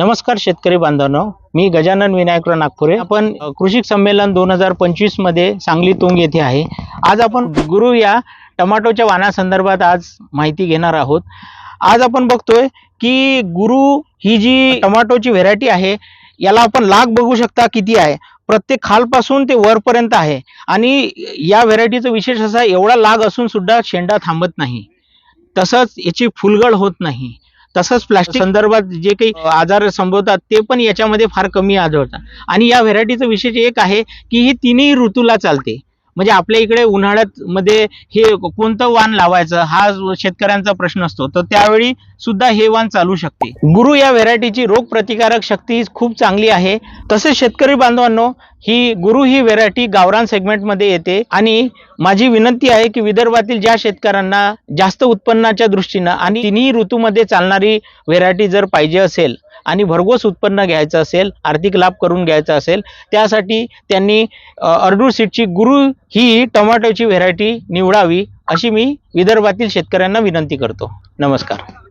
नमस्कार शेतकरी बांधवांनो मी गजानन विनायकराव नागपुरे. आपण कृषी संमेलन दोन हजार पंचवीसमध्ये सांगली तुंग येथे आहे. आज आपण गुरु या टमाटोच्या वाणासंदर्भात आज माहिती घेणार आहोत. आज आपण बघतोय की गुरु ही जी टमाटोची व्हेरायटी आहे याला आपण लाग बघू शकता किती आहे. प्रत्येक खालपासून ते वरपर्यंत आहे. आणि या व्हेरायटीचं विशेष असा एवढा लाग असून सुद्धा शेंडा थांबत नाही. तसंच याची फुलगळ होत नाही. तसंच प्लास्टिक संदर्भात जे काही आजार संभवतात ते पण याच्यामध्ये फार कमी आढळतात. आणि या व्हेरायटीचं विशेष एक आहे की ही तिन्ही ऋतूला चालते. म्हणजे आपल्या इकडे उन्हाळ्यात मध्ये हे कोणतं वाण लावायचं हा शेतकऱ्यांचा प्रश्न असतो. तर त्यावेळी सुद्धा हे वाण चालू शकते. गुरु या व्हेरायटीची रोग प्रतिकारक शक्ती खूप चांगली आहे. तसेच शेतकरी बांधवांनो ही गुरु ही व्हेरायटी गावरान सेगमेंटमध्ये येते. आणि माझी विनंती आहे की विदर्भातील ज्या शेतकऱ्यांना जास्त उत्पन्नाच्या दृष्टीनं आणि तिन्ही ऋतूमध्ये चालणारी व्हेरायटी जर पाहिजे असेल आणि भरघोस उत्पन्न घ्यायचं असेल आर्थिक लाभ करून घ्यायचा असेल त्यासाठी त्यांनी अ, अर्डूर सीटची गुरु ही टोमॅटोची व्हेरायटी निवडावी अशी मी विदर्भातील शेतकऱ्यांना विनंती करतो. नमस्कार.